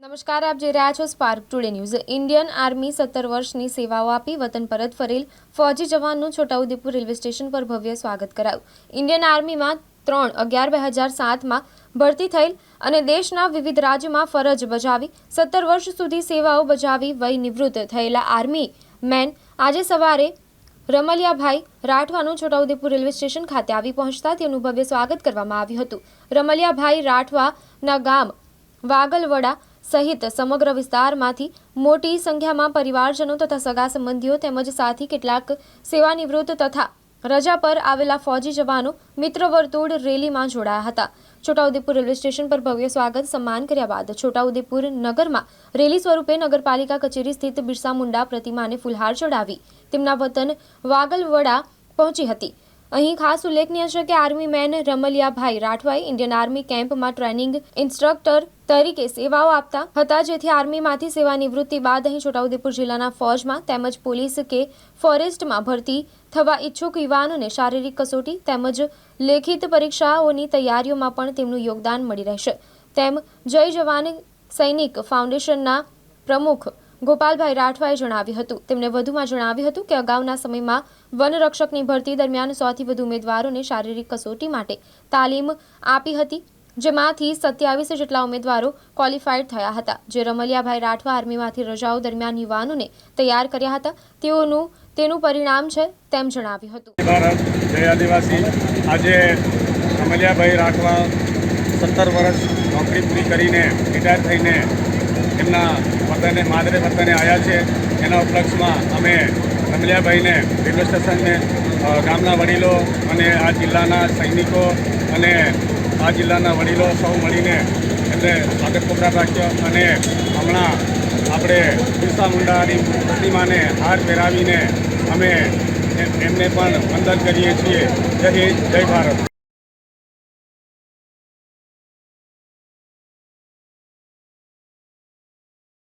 નમસ્કાર, આપ જોઈ રહ્યા છો Spark today news Indian army સત્તર વર્ષની સેવાઓ આપી વતન પરત ફરેલ ફૌજી જવાનનું છોટાઉદેપુર રેલવે સ્ટેશન પર ભવ્ય સ્વાગત કરાયું. ઇન્ડિયન આર્મીમાં ત્રણ, અગિયાર બે હજાર સાતમાં ભરતી થયેલ અને દેશના વિવિધ રાજ્યોમાં ફરજ બજાવી સત્તર વર્ષ સુધી સેવાઓ બજાવી વય નિવૃત્ત થયેલા આર્મી મેન આજે સવારે રમલિયાભાઈ રાઠવાનું છોટાઉદેપુર રેલવે સ્ટેશન ખાતે આવી પહોંચતા તેનું ભવ્ય સ્વાગત કરવામાં આવ્યું હતું. રમલિયાભાઈ રાઠવાના ગામ વાગલવડા સહિત સમગ્ર વિસ્તારમાંથી મોટી સંખ્યામાં પરિવારજનો તથા સગા સંબંધીઓ તેમજ સાથી કેટલાક સેવાનિવૃત્ત તથા રજા પર આવેલા ફૌજી જવાનો મિત્ર વર્તુળ રેલીમાં જોડાયા હતા. છોટાઉદેપુર રેલવે સ્ટેશન પર ભવ્ય સ્વાગત સન્માન કર્યા બાદ છોટાઉદેપુર નગરમાં રેલી સ્વરૂપે નગરપાલિકા કચેરી સ્થિત બિરસા મુંડા પ્રતિમાને ફુલહાર ચડાવી તેમના વતન વાગલવડા પહોંચી હતી. અહીં ખાસ ઉલ્લેખનીય છે કે આર્મી મેન રમલિયાભાઈ રાઠવાએ ઇન્ડિયન આર્મી કેમ્પમાં ટ્રેનિંગ ઇન્સ્ટ્રક્ટર તરીકે સેવાઓ આપતા હતા, જેથી આર્મીમાંથી સેવા નિવૃત્તિ બાદ અહીં છોટાઉદેપુર જિલ્લાના ફોજમાં તેમજ પોલીસ કે ફોરેસ્ટમાં ભરતી થવા ઈચ્છુક યુવાનોને શારીરિક કસોટી તેમજ લેખિત પરીક્ષાઓની તૈયારીઓમાં પણ તેમનું યોગદાન મળી રહેશે. તેમ જય જવાન સૈનિક ફાઉન્ડેશનના પ્રમુખ ગોપાલભાઈ રાઠવાએ જણાવ્યું હતું. તેમણે વધુમાં જણાવ્યું હતું કે અગાઉના સમયમાં વનરક્ષકની ભરતી દરમિયાન સૌથી વધુ ઉમેદવારોને શારીરિક કસોટી માટે તાલીમ આપી હતી, જેમાંથી સત્યાવીસ જેટલા ઉમેદવારો ક્વોલિફાઈડ થયા હતા. જે રમલિયાભાઈ રાઠવા આર્મીમાંથી રજાઓ દરમિયાન યુવાનોને તૈયાર કર્યા હતા, તેઓનું તેનું પરિણામ છે તેમ જણાવ્યું હતું. આદિવાસી. આજે રમલિયાભાઈ રાઠવા સત્તર વર્ષ નોકરી પૂરી કરીને રિટાયર થઈને એમના વતને માદરે વતને આવ્યા છે. એના ઉપલક્ષમાં અમે અમલિયાભાઈને રેલવે સ્ટેશનને ગામના વડીલો અને આ જિલ્લાના સૈનિકો અને આ જિલ્લાના વડીલો સૌ મળીને એમને સ્વાગત પ્રોગ્રામ રાખ્યો અને હમણાં આપણે બિરસા મુંડાની પ્રતિમાને હાર પહેરાવીને અમે એમ- એમને પણ વંદન કરીએ છીએ. જય હિન્દ, જય ભારત.